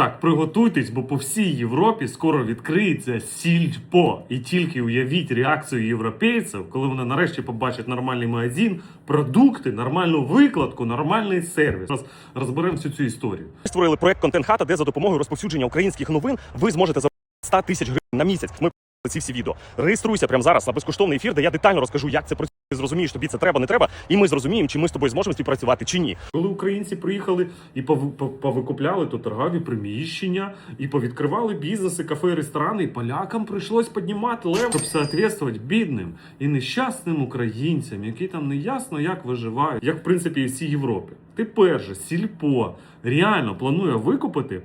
Так, приготуйтесь, бо по всій Європі скоро відкриється сільпо. І тільки уявіть реакцію європейців, коли вони нарешті побачать нормальний магазин, продукти, нормальну викладку, нормальний сервіс. Зараз розберемо всю цю історію. Створили проект Контент Хата, де за допомогою розповсюдження українських новин ви зможете за 100 тисяч гривень на місяць. Ми ці всі відео. Реєструйся прямо зараз на безкоштовний ефір, де я детально розкажу, як це працює. Ти зрозумієш, тобі це треба, не треба, і ми зрозуміємо, чи ми з тобою зможемо співпрацювати чи ні. Коли українці приїхали і пов- пов- повикупляли то торгові приміщення, і повідкривали бізнеси, кафе, ресторани, і полякам прийшлось піднімати лев, щоб соответствувати бідним і нещасним українцям, які там не ясно як виживають, як в принципі і всій Європі. Тепер же сільпо реально планує викупити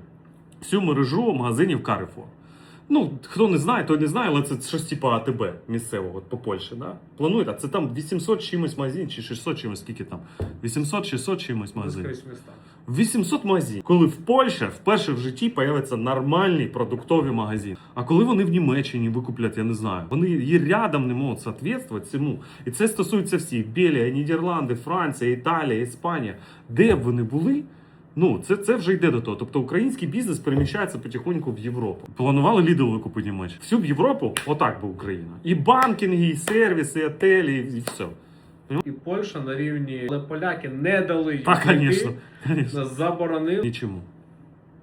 всю мережу магазинів Carrefour. Ну, хто не знає, той не знає, але це щось типу АТБ місцевого от по Польщі. Да? Планують, а це там 800 чимось магазин, чи 600 чимось, скільки там? 800-600 чимось міста. 800 магазинів. Коли в Польщі вперше в житті появляться нормальні продуктові магазини. А коли вони в Німеччині викуплять, я не знаю, вони і рядом не можуть соответствувати цьому. І це стосується всіх: Белія, Нідерланди, Франція, Італія, Іспанія. Де б вони були? Ну, це, це вже йде до того. Тобто український бізнес переміщається потихоньку в Європу. Планували Lidl викупити Німеччину. Всю б Європу, отак би Україна. І банкінги, і сервіси, і отелі, і все. І Польща на рівні, але поляки не дали їм Так, звісно. заборонили. Нічому.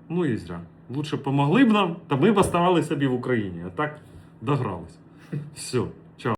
Ну і зря. Лучше помогли б нам, та ми б оставалися собі в Україні. А так догрались. Все.